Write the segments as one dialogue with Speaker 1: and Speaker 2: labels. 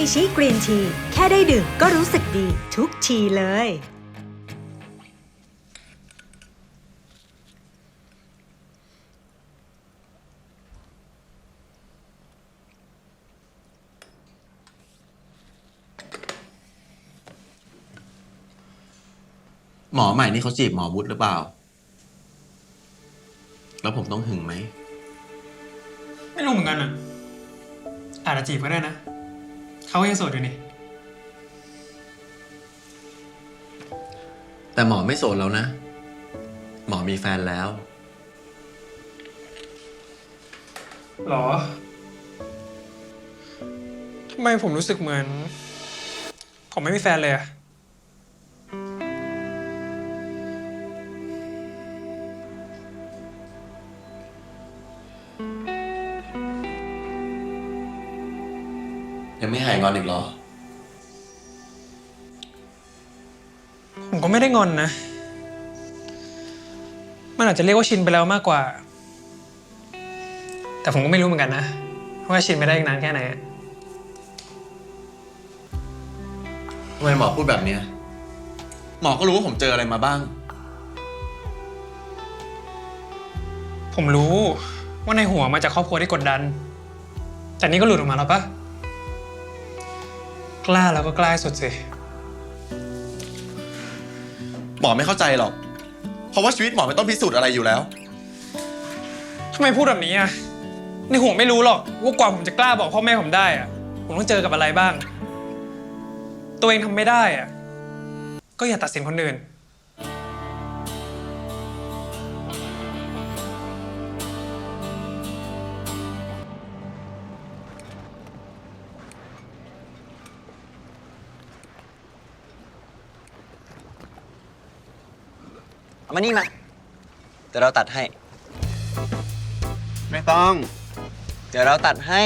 Speaker 1: อิชิกรีนทีแค่ได้ดื่มก็รู้สึกดีทุกทีเลย
Speaker 2: หมอใหม่นี่เขาจีบหมอวุฒิหรือเปล่า แล้วผมต้องหึงไหม
Speaker 3: ไม่รู้เหมือนกันอะอาจจะจีบก็ได้นะ เขาก็ยังโสดอยู่นี่
Speaker 2: แต่หมอไม่โสดแล้วนะ หมอมีแฟนแล้ว
Speaker 3: หรอ ทำไมผมรู้สึกเหมือน ผมไม่มีแฟนเลยอะ
Speaker 2: ยังไม่หายงอนอีกเหรอ
Speaker 3: ผมก็ไม่ได้งอนนะ มันอาจจะเรียกว่าชินไปแล้วมากกว่า แต่ผมก็ไม่รู้เหมือนกันนะ ว่าชินไปได้อีกนานแค่ไหนอะ
Speaker 2: ทำไมหมอพูดแบบเนี้ยหมอก็รู้ว่าผมเจออะไรมาบ้าง
Speaker 3: ผมรู้ว่าในหัวมาจากครอบครัวที่กดดัน แต่นี่ก็หลุดออกมาแล้วปะ กล้าแล้วก็กล้าให้สุดสิ
Speaker 2: หมอไม่เข้าใจหรอก เพราะว่าชีวิตหมอไม่ต้องพิสูจน์อะไรอยู่แล้ว
Speaker 3: ทำไมพูดแบบนี้อะในหัวไม่รู้หรอกว่ากว่าผมจะกล้าบอกพ่อแม่ผมได้อะ ผมต้องเจอกับอะไรบ้าง ตัวเองทำไม่ได้อะ ก็อย่าตัดสินคนอื่น
Speaker 4: เอามานี่มาเดี๋ยวเราตัดให้
Speaker 5: ไม่ต้อง
Speaker 4: เดี๋ยวเราตัดให้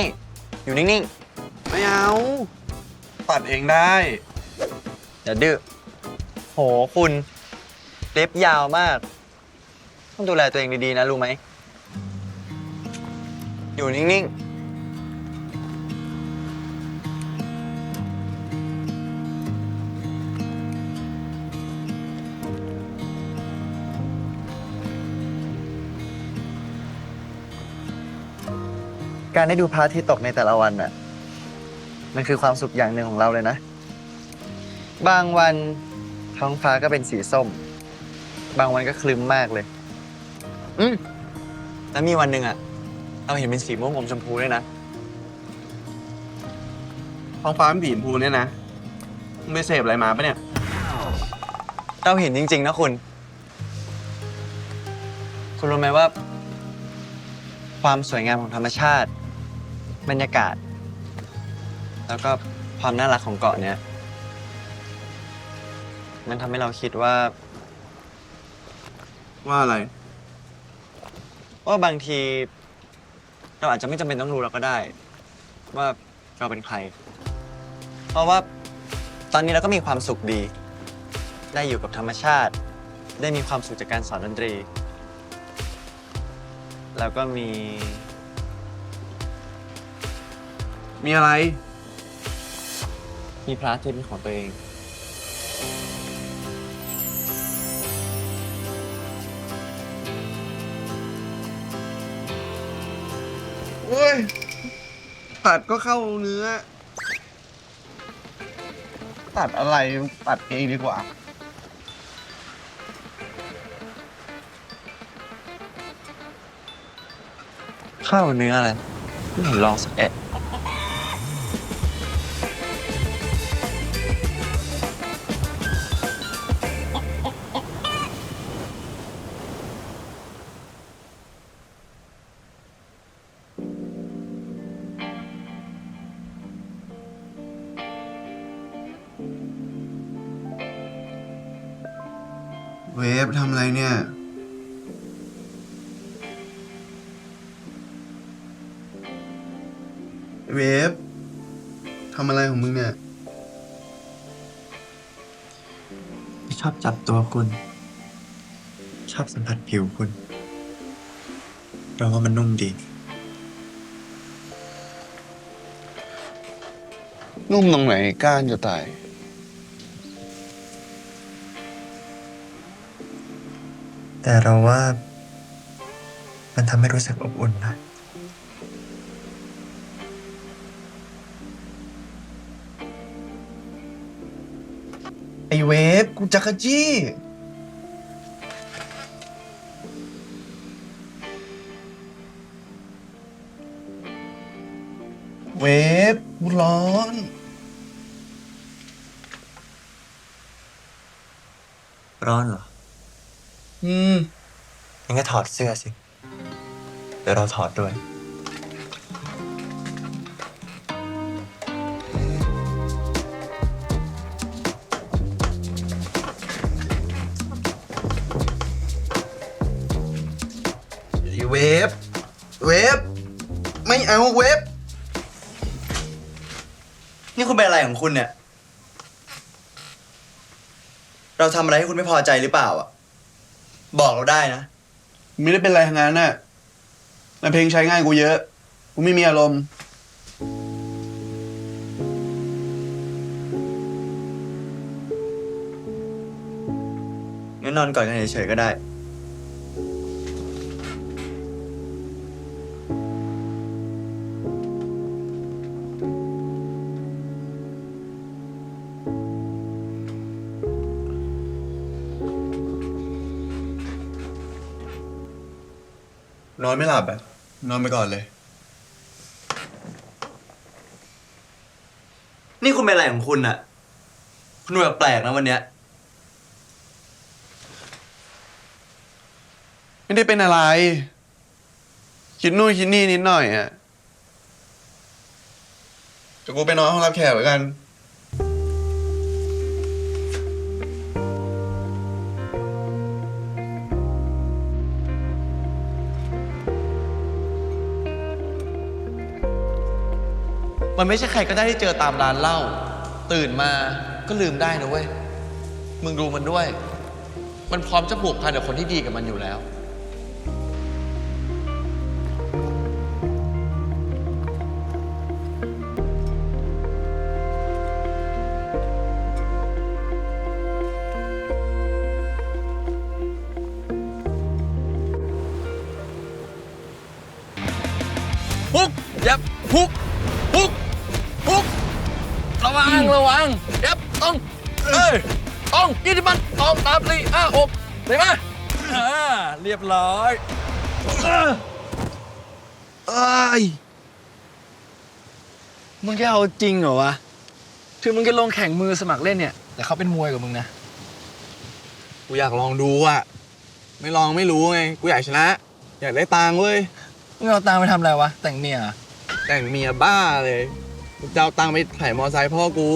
Speaker 4: อยู่นิ่ง
Speaker 5: ไม่เอา ตัดเองได้
Speaker 4: ๆอย่าดื้อโหคุณเล็บยาวมาก ต้องดูแลตัวเองดีๆนะรู้ไหมอยู่นิ่งๆ การได้ดูพระอาทิตย์ตกในแต่ละวันน่ะ มันคือความสุขอย่างหนึ่งของเราเลยนะ บางวันท้องฟ้าก็เป็นสีส้ม บางวันก็คลึ้มมากเลย อืมแล้วมีวันหนึ่งอะเราเห็นเป็นสีม่วงอมชมพูด้วยนะ
Speaker 5: ท้องฟ้าเป็นผีชมพูเนี่ยนะมึงไปเสพอะไรมาปะเนี่ย
Speaker 4: เราเห็นจริง ๆ นะคุณ คุณรู้ไหมว่า ความสวยงามของธรรมชาติ บรรยากาศ แล้วก็ความน่ารักของเกาะเนี้ย มันทำให้เราคิดว่า
Speaker 5: ว่าอะไร
Speaker 4: ว่าบางที เราอาจจะไม่จำเป็นต้องรู้เราก็ได้ ว่าเราเป็นใคร เพราะว่าตอนนี้เราก็มีความสุขดี ได้อยู่กับธรรมชาติ ได้มีความสุขจากการสอนดนตรี แล้วก็มี
Speaker 5: มีอะไร
Speaker 4: มีพระอาทิตย์เป็นของตัวเอง
Speaker 5: เฮ้ย ตัดก็เข้าเนื้อ ตัดอะไร ตัดเองดีกว่า
Speaker 4: ข้าวเนื้ออะไรไม่เห็นลองสักแอะ
Speaker 5: เวฟทำอะไรเนี่ย เวฟทำอะไรของมึงเนี่ย
Speaker 4: ชอบจับตัวคุณ ชอบสัมผัสผิวคุณ เราว่ามันนุ่มดี
Speaker 5: นุ่มตรงไหนก้านจะตาย
Speaker 4: แต่เราว่า มันทำให้รู้สึกอบอุ่นนะ
Speaker 5: ไอเวฟกูจักรจี้ เวฟกูร้อน
Speaker 4: ร้อนเหรอ
Speaker 5: อืม
Speaker 4: งั้นก็ถอดเสื้อสิ เดี๋ยวเราถอดด้วย
Speaker 5: เวฟ เวฟ ไม่เอาเวฟ
Speaker 4: นี่คุณเป็นอะไรของคุณเนี่ย เราทำอะไรให้คุณไม่พอใจหรือเปล่าอะ บอกเราได้นะ
Speaker 5: ไม่ได้เป็นไรทั้งนั้นน่ะแต่เพลงใช้ง่ายกูเยอะ กูไม่มีอารมณ์
Speaker 4: งั้นนอนก่อนกันเฉยๆก็ได้
Speaker 5: นอนไม่หลับอะนอนไปก่อนเลย
Speaker 4: นี่คุณเป็นอะไรของคุณอะคุณดูแปลกๆนะวันเนี้ย
Speaker 5: ไม่ได้เป็นอะไร คิดนู่นคิดนี่นิดหน่อยอะเดี๋ยวกูไปนอนห้องรับแขกแล้วกัน
Speaker 2: มันไม่ใช่ใครก็ได้ที่เจอตามร้านเหล้าตื่นมาก็ลืมได้นะเว้ย มึงดูมันด้วย มันพร้อมจะผูกพันกับคนที่ดีกับมันอยู่แล้ว
Speaker 6: วังระวังยับต้องเอ้ยต้องยี่สิบมันต้องตามสี่ห้าหกเห็นไหมอ่าเรียบร้อยเอ้ยมึงจะเอาจริงเหรอวะถึงมึงจะลงแข่งมือสมัครเล่นเนี่ย แต่เขาเป็นมวยกับมึงนะ
Speaker 5: กูอยากลองดูอะไม่ลองไม่รู้ไง กูอยากชนะ อยากได้ตังค์เว้ย
Speaker 6: มึงเอาตังค์ไปทำอะไรวะ แต่งเมียเหรอ
Speaker 5: แต่งเมียบ้าเลย กูจะเอาตังค์ไปไถ่มอไซค์พ่อกู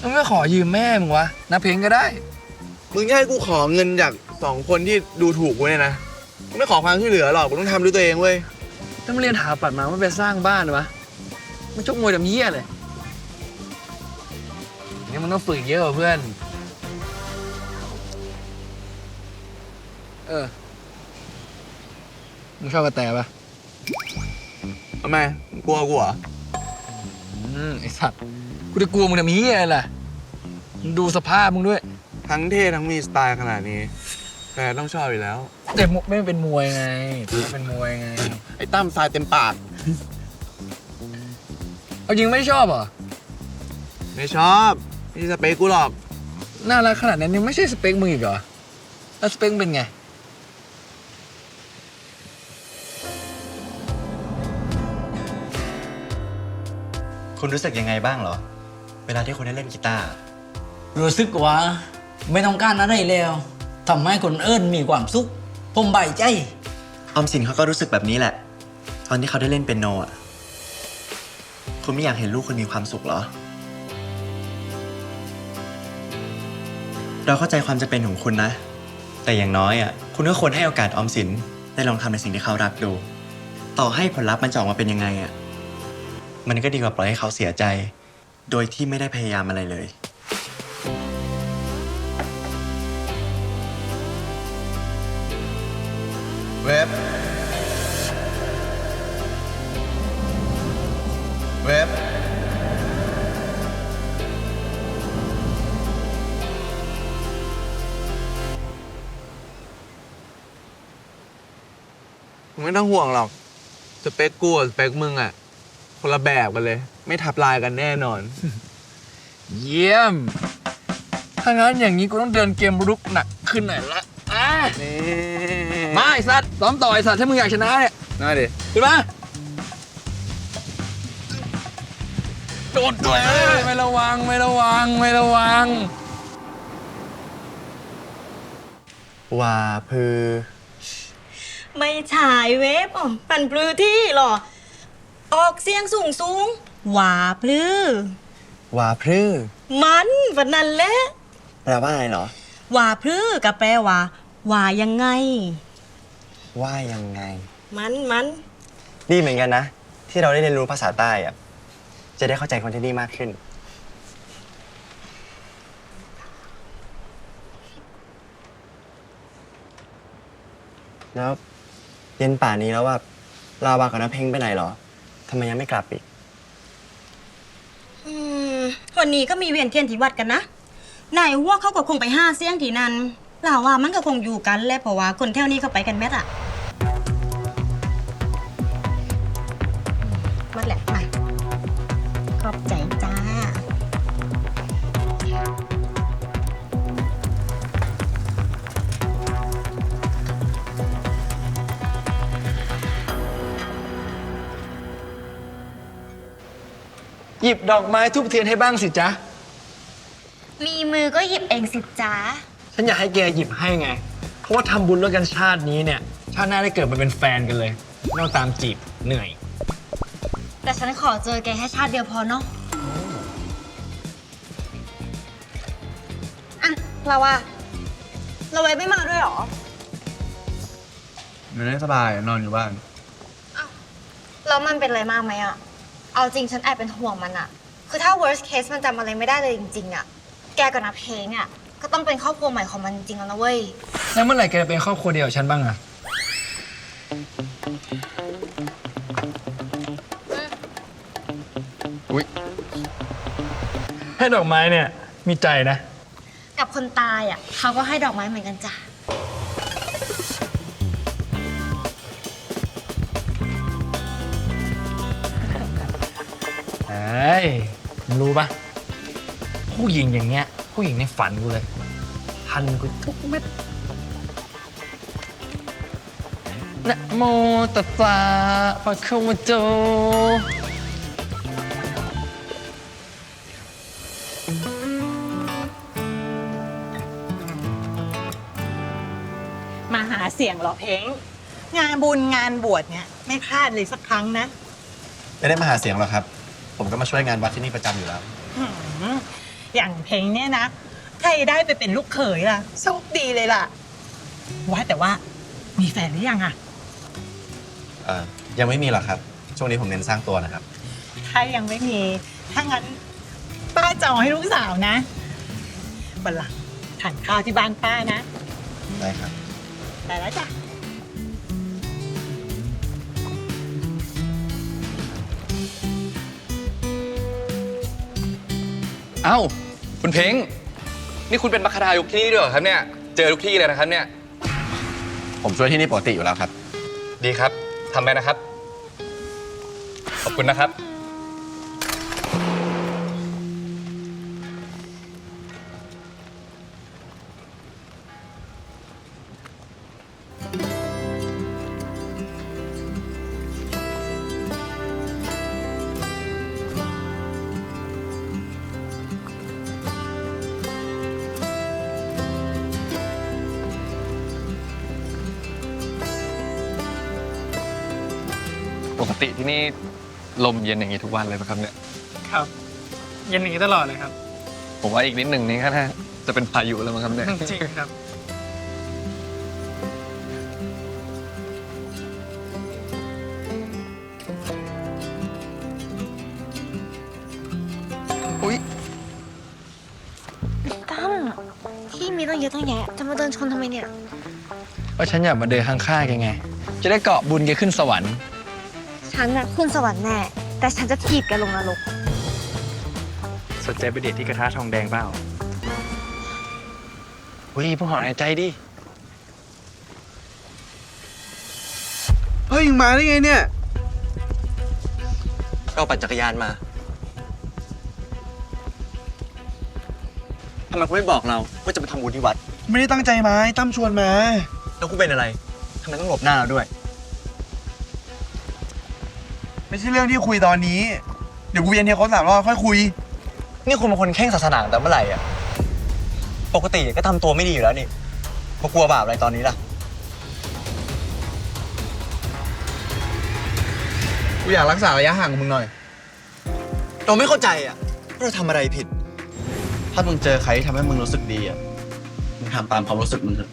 Speaker 6: มึงไม่ขอยืมแม่มึงวะนับเพลงก็ได้
Speaker 5: มึงจะให้กูขอเงินจากสองคนที่ดูถูกกูเนี่ยนะกูไม่ขอความช่วยเหลือหรอกกูต้องทำด้วยตัวเองเว้ย
Speaker 6: ถ้ามึงเรียนหาปัดมาไม่ไปสร้างบ้านวะมันชกมวยดำเยี่ยเลยนี่มันต้องฝึกเยอะกว่าเพื่อน เออ มึงชอบกระแตปะ
Speaker 5: ทำไมมึงกลัวกูเหรอ
Speaker 6: อืมไอสัตว์กูจะกลัวมึงทำเหี้ยอะไรล่ะมึงดูสภาพมึงด้วย
Speaker 5: ทั้งเท่ทั้งมีสไตล์ขนาดนี้แฟนต้องชอบอยู่แล้ว
Speaker 6: แต่มุไม่เป็นมวยไงไม่เป็นมวยไง
Speaker 5: ไอ้ตั้มทรายเต็มปาก
Speaker 6: เอาจริงไม่ชอบเหรอ
Speaker 5: ไม่ชอบไม่ใช่สเปคกูหรอก
Speaker 6: น่ารักขนาดนั้นยังไม่ใช่สเปคมึงอีกเหรอแล้วสเปคมึงเป็นไง
Speaker 4: คุณรู้สึกยังไงบ้างเหรอ เวลาที่คุณได้เล่นกีตาร์
Speaker 7: รู้สึกว่าไม่ต้องการอะไรแล้วทำให้คนเอิญมีความสุข ผมใบายใจ
Speaker 4: ออมสินเขาก็รู้สึกแบบนี้แหละ ตอนที่เขาได้เล่นเปียโนอะ คุณไม่อยากเห็นลูกคุณมีความสุขเหรอ เราเข้าใจความจะเป็นของคุณนะ แต่อย่างน้อยอะ คุณก็ควรให้โอกาสออมสินได้ลองทำในสิ่งที่เขารักดู ต่อให้ผลลัพธ์มันจะออกมาเป็นยังไงอะ มันก็ดีกว่าปล่อยให้เขาเสียใจ โดยที่ไม่ได้พยายามอะไรเลย
Speaker 5: เว็บ เว็บไม่ต้องห่วงหรอก สเปกกูสเปกมึงอะ คนละแบบกันเลย ไม่ทับลายกันแน่นอน
Speaker 6: เยี่ยม ถ้างั้นอย่างนี้กูต้องเดินเกมรุกหนักขึ้นหน่อยละอะ
Speaker 5: นี่
Speaker 6: มาไอ้สัตว์ซ้อมต่อไอ้สัตว์ถ้ามึงอยากชนะเนี่ย
Speaker 5: น่าดิ
Speaker 6: ขึ้นมาโดดด้วยไม่ระวังไม่ระวังไม่ระวัง
Speaker 4: ว่าพือ
Speaker 8: ไม่ฉายเว็บอ๋อปั่นปลือที่หรอ ออกเสียงสูงสูงหวาปลือ
Speaker 4: ว่าพรือ
Speaker 8: มันวันนั้นแหละ
Speaker 4: แปลว่าอะไรเหรอ
Speaker 8: หวาพลือกับแปลว่าหวายังไง
Speaker 4: ว่ายังไง
Speaker 8: มันมัน
Speaker 4: ดีเหมือนกันนะ ที่เราได้เรียนรู้ภาษาใต้อะจะได้เข้าใจคนที่นี่มากขึ้น แล้วเย็นป่านนี้แล้วว่าลาวากับน้าเพ่งไปไหนเหรอ ทำไมยังไม่กลับอีก
Speaker 8: อืมวันนี้ก็มีเวียนเทียนที่วัดกันนะนายว่าเขาก็คงไปห้าเสียงที่นั้นเลาว่ามันก็คงอยู่กันแหละเพราะว่าคนแถวนี้เขาไปกันแม่อะมัดแหละ
Speaker 6: หยิบดอกไม้ทุบเทียนให้บ้างสิจ๊ะ
Speaker 9: มีมือก็หยิบเองสิจ้า
Speaker 6: ฉันอยากให้แกหยิบให้ไง เพราะว่าทำบุญด้วยกันชาตินี้เนี่ย ชาติหน้าได้เกิดมาเป็นแฟนกันเลยไม่ต้องตามจีบเหนื่อย
Speaker 9: แต่ฉันขอเจอแกแค่ชาติเดียวพอเนาะอะเราอะเราไว้ไม่มาด้วยเหรอ
Speaker 5: มันไม่สบายนอนอยู่บ้าน
Speaker 9: แล้วมันเป็นอะไรมากไหมอะ เอาจริงฉันแอบเป็นห่วงมันอะคือถ้า worst case มันจำอะไรไม่ได้เลยจริงๆอะแกกับนับเพลงอะก็ต้องเป็นครอบครัวใหม่ของมันจริงๆแล้วนะเว้ย
Speaker 6: แล้วเมื่อไหร่แกจะเป็นครอบครัวเดียวกับฉันบ้างอะอุ้ยให้ดอกไม้เนี่ยมีใจนะ
Speaker 9: กับคนตายอะเขาก็ให้ดอกไม้เหมือนกันจ้ะ
Speaker 6: มึงรู้ปะผู้หญิงอย่างเงี้ย ผู้หญิงในฝันกูเลยทันกูทุกเม็ดนะโมตัสสะภะคะวะโต
Speaker 10: มาหาเสียงเหรอเพลงงานบุญงานบวชเนี่ย ไม่พลาดเลยสักครั้งนะ
Speaker 4: ไม่ได้มาหาเสียงหรอกครับ ผมก็มาช่วยงานวัดที่นี่ประจำอยู่แล้ว
Speaker 10: หืมอย่างเพลงเนี่ยนะ ใครได้ไปเป็นลูกเขยล่ะโชคดีเลยล่ะ ว่าแต่ว่ามีแฟนหรือยังอะ
Speaker 4: เอ่อยังไม่มีหรอกครับ ช่วงนี้ผมเน้นสร้างตัวนะครับ
Speaker 10: ถ้ายังไม่มี ถ้างั้นป้าจองให้ลูกสาวนะบันหลังทานข้าวที่บ้านป้านะ
Speaker 4: ได้ครับ
Speaker 10: ไปแล้วจ้ะ
Speaker 11: เอ้า คุณเพ้งนี่คุณเป็นมัคคทายกที่นี่ด้วยเหรอครับเนี่ย เจอทุกที่เลยนะครับเนี่ย
Speaker 4: ผมช่วยที่นี่ปกติอยู่แล้วครับ
Speaker 11: ดีครับทำไปนะครับ ขอบคุณนะครับ กติที่นี่ลมเย็นอย่างนี้ทุกวันเลยไหมครับเนี่ย
Speaker 3: ครับ เย็นอย่างนี้ตลอดเลยครับ
Speaker 11: ผมว่าอีกนิดหนึ่งนี่ก็น่าจะเป็นพายุแล้วมั้งครับเนี่ย
Speaker 3: จริงครับ
Speaker 9: ตั้มที่มีตั้งเยอะตั้งแยะ จะมาเดินชนทำไมเนี่ย
Speaker 6: ก็ฉันอยากมาเดินข้างๆแกไง จะได้เกาะบุญแกขึ้นสวรรค์
Speaker 9: ฉันน่ะขึ้นสวรรค์แน่ แต่ฉันจะถีบแกลงนรก
Speaker 3: สนใจไปเดทที่กระทะทองแดงเปล่า
Speaker 6: เฮ้ยพวกหอนหายใจดิ
Speaker 5: เฮ้ยมึงมาได้ไงเนี่ย
Speaker 4: ก็ปั่นจักรยานมาทำไมคุณไม่บอกเราว่าจะไปทำบุญที่วัด
Speaker 5: ไม่ได้ตั้งใจมาไอ้ตั้มชวนมา
Speaker 4: แล้วคุณเป็นอะไรทำไมต้องหลบหน้าเราด้วย
Speaker 5: ไม่ใช่เรื่องที่คุยตอนนี้ เดี๋ยวกูเวียนเทียเขาสามรอบค่อยคุย
Speaker 4: นี่คุณเป็นคนเข่งศาสนาตั้งแต่เมื่อไหร่อะ ปกติก็ทำตัวไม่ดีอยู่แล้วนี่มากลัวบาปอะไรตอนนี้ล่ะ
Speaker 5: กูอยากรักษาระยะห่างกับมึงหน่อย
Speaker 4: เราไม่เข้าใจอะว่าเราทำอะไรผิด ถ้ามึงเจอใครที่ทำให้มึงรู้สึกดีอะ มึงทำตามความรู้สึกมึงเถอะ